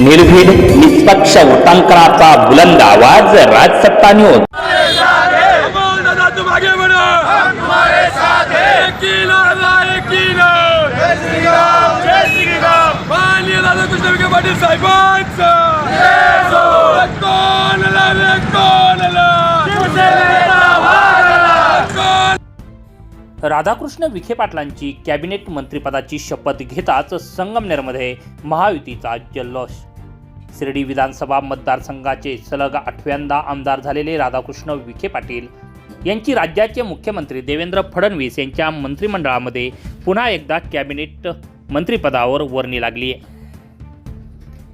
निर्भीड निष्पक्ष उटंकराचा बुलंद आवाज राजसत्ता न्यूज राधाकृष्ण विखे पाटलांची कॅबिनेट मंत्रिपदाची शपथ घेताच संगमनेरमध्ये महायुतीचा जल्लोष शिर्डी विधानसभा मतदारसंघाचे सलग आठव्यांदा आमदार झालेले राधाकृष्ण विखे पाटील यांची राज्याचे मुख्यमंत्री देवेंद्र फडणवीस यांच्या मंत्रिमंडळामध्ये पुन्हा एकदा कॅबिनेट मंत्रिपदावर वर्णी लागली. आहे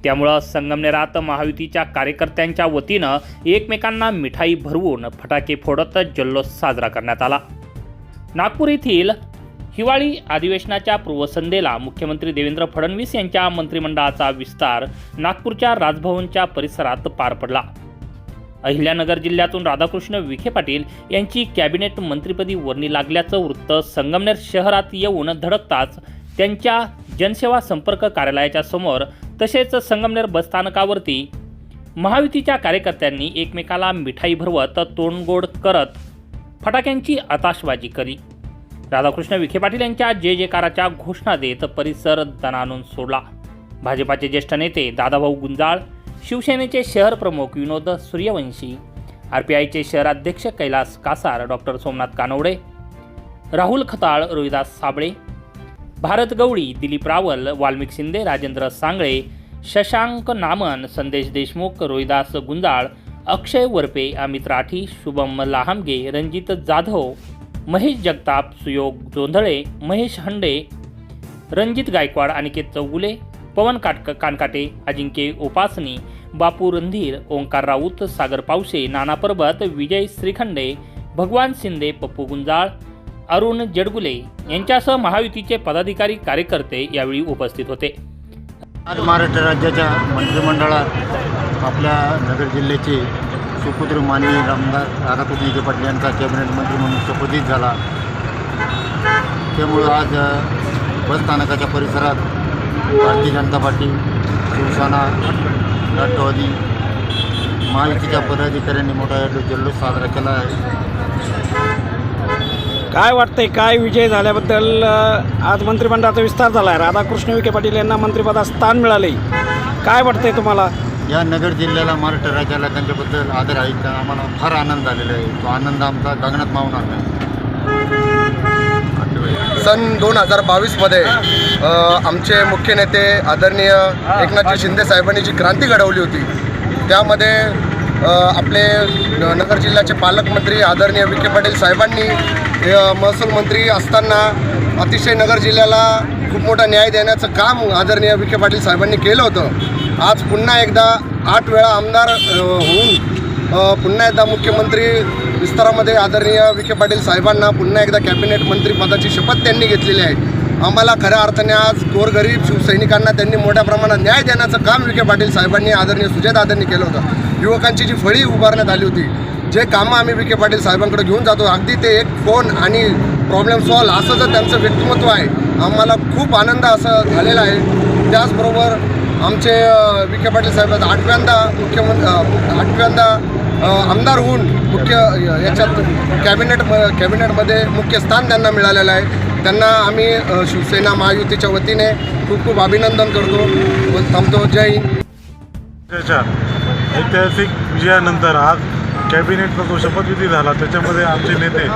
त्यामुळं संगमनेरात महायुतीच्या कार्यकर्त्यांच्या वतीनं एकमेकांना मिठाई भरवून फटाके फोडत जल्लोष साजरा करण्यात आला. नागपूर येथील हिवाळी अधिवेशनाच्या पूर्वसंध्येला मुख्यमंत्री देवेंद्र फडणवीस यांच्या मंत्रिमंडळाचा विस्तार नागपूरच्या राजभवनच्या परिसरात पार पडला. अहिल्यानगर जिल्ह्यातून राधाकृष्ण विखे पाटील यांची कॅबिनेट मंत्रिपदी वर्णी लागल्याचं वृत्त संगमनेर शहरात येऊन धडकताच त्यांच्या जनसेवा संपर्क कार्यालयाच्या समोर तसेच संगमनेर बसस्थानकावरती महायुतीच्या कार्यकर्त्यांनी एकमेकाला मिठाई भरवत तोंडगोड करत फटाक्यांची आताशबाजी करी. राधाकृष्ण विखे पाटील यांच्या जे जयकाराच्या घोषणा देत परिसर दणानून सोडला. भाजपाचे ज्येष्ठ नेते दादाभाऊ गुंजाळ शिवसेनेचे शहर प्रमुख विनोद सूर्यवंशी आर पी आयचे शहराध्यक्ष कैलास कासार डॉक्टर सोमनाथ कानवडे राहुल खताळ रोहिदास साबळे भारत गवळी दिलीप रावल वाल्मिक शिंदे राजेंद्र सांगळे शशांक नामन संदेश देशमुख रोहिदास गुंजाळ अक्षय वरपे अमित राठी शुभम लाहामगे रणजित जाधव महेश जगताप सुयोग जोंधळे महेश हंडे रणजित गायकवाड अनिकेत चौगुले पवन काटक कानकाटे अजिंक्य उपासनी बापू रणधीर ओंकार राऊत सागर पावसे नाना पर्वत विजय श्रीखंडे भगवान शिंदे पप्पू गुंजाळ अरुण जडगुले यांच्यासह महायुतीचे पदाधिकारी कार्यकर्ते यावेळी उपस्थित होते. आज महाराष्ट्र राज्याच्या मंत्रिमंडळात आपल्या नगर जिल्ह्याचे सुपुत्र माने रामदास राधाकृष्ण विखे पाटील यांचा कॅबिनेट मंत्री म्हणून शपथित झाला. त्यामुळं आज बसस्थानकाच्या परिसरात भारतीय जनता पार्टी शिवसेना राष्ट्रवादी महायुतीच्या पदाधिकाऱ्यांनी मोठा जल्लोष साजरा केला आहे. काय वाटतंय काय विजय झाल्याबद्दल आज मंत्रिमंडळाचा विस्तार झाला आहे राधाकृष्ण विखे पाटील यांना मंत्रिपदात स्थान मिळाले. काय वाटतंय तुम्हाला? या नगर जिल्ह्याला महाराष्ट्र राज्याला त्यांच्याबद्दल आदर आहे का आम्हाला फार आनंद झालेला आहे. तो आनंद आमचा गगनात मावणार नाही. सन दोन हजार बावीसमध्ये आमचे मुख्य नेते आदरणीय एकनाथजी शिंदे साहेबांनी जी क्रांती घडवली होती त्यामध्ये आपले नगर जिल्ह्याचे पालकमंत्री आदरणीय विखे पाटील साहेबांनी महसूल मंत्री असताना अतिशय नगर जिल्ह्याला खूप मोठा न्याय देण्याचं काम आदरणीय विखे पाटील साहेबांनी केलं होतं. आज पुन्हा एकदा आठ वेळा आमदार होऊन पुन्हा एकदा मुख्यमंत्री विस्तारामध्ये आदरणीय विखे पाटील साहेबांना पुन्हा एकदा कॅबिनेट मंत्रीपदाची शपथ त्यांनी घेतलेली आहे. आम्हाला खऱ्या अर्थाने आज गोरगरीब शिवसैनिकांना त्यांनी मोठ्या प्रमाणात न्याय देण्याचं काम विखे पाटील साहेबांनी आदरणीय सुजयदादांनी केलं होतं. युवकांची जी फळी उभारण्यात आली होती जे कामं आम्ही विखे पाटील साहेबांकडे घेऊन जातो अगदी ते एक फोन आणि प्रॉब्लेम सॉल्व असं जर त्यांचं व्यक्तिमत्व आहे आम्हाला खूप आनंद असं झालेला आहे. त्याचबरोबर आमचे विखे पाटील साहेब आठव्यांदा मुख्यमंत्री आठव्यांदा आमदार होऊन मुख्य याच्यात कॅबिनेट कॅबिनेटमध्ये मुख्य स्थान त्यांना मिळालेलं आहे. त्यांना आम्ही शिवसेना महायुतीच्या वतीने खूप खूप अभिनंदन करतो. थांबतो. जय हिंद. त्याच्या ऐतिहासिक विजयानंतर आज कॅबिनेटचा जो शपथविधी झाला त्याच्यामध्ये आमचे नेते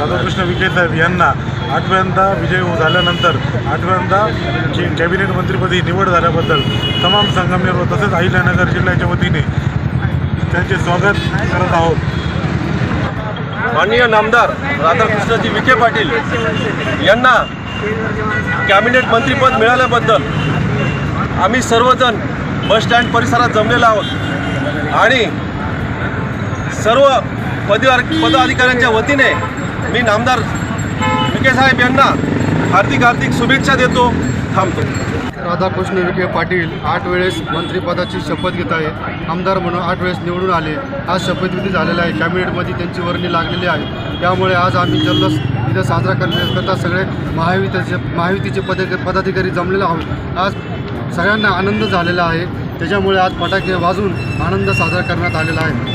राधाकृष्ण विखे साहेब यांना आठव्यांदा विजय झाल्यानंतर आठव्यांदा जी कॅबिनेट मंत्रीपदी निवड झाल्याबद्दल तमाम संगमनेर व तसेच अहिल्यानगर जिल्ह्याच्या वतीने त्यांचे स्वागत करत आहोत. माननीय नामदार राधाकृष्णजी विखे पाटील यांना कॅबिनेट मंत्रीपद मिळाल्याबद्दल आम्ही सर्वजण बस स्टँड परिसरात जमलेलो आहोत आणि सर्व पद पदाधिकाऱ्यांच्या वतीने मी नामदार विखे साहेब यांना हार्दिक हार्दिक शुभेच्छा देतो. थांबतो. राधाकृष्ण विखे पाटील आठ वेळेस मंत्रिपदाची शपथ घेत आहे. आमदार म्हणून आठ वेळेस निवडून आले. आज शपथविधी झालेला आहे. कॅबिनेटमध्ये त्यांची वर्णी लागलेली आहे. त्यामुळे आज आम्ही जल्लोष इथं साजरा करण्याकरता सगळे महायुतीचे महायुतीचे पद पदाधिकारी जमलेलो आहोत. आज सगळ्यांना आनंद झालेला आहे. त्याच्यामुळे आज फटाके वाजून आनंद साजरा करण्यात आलेला आहे.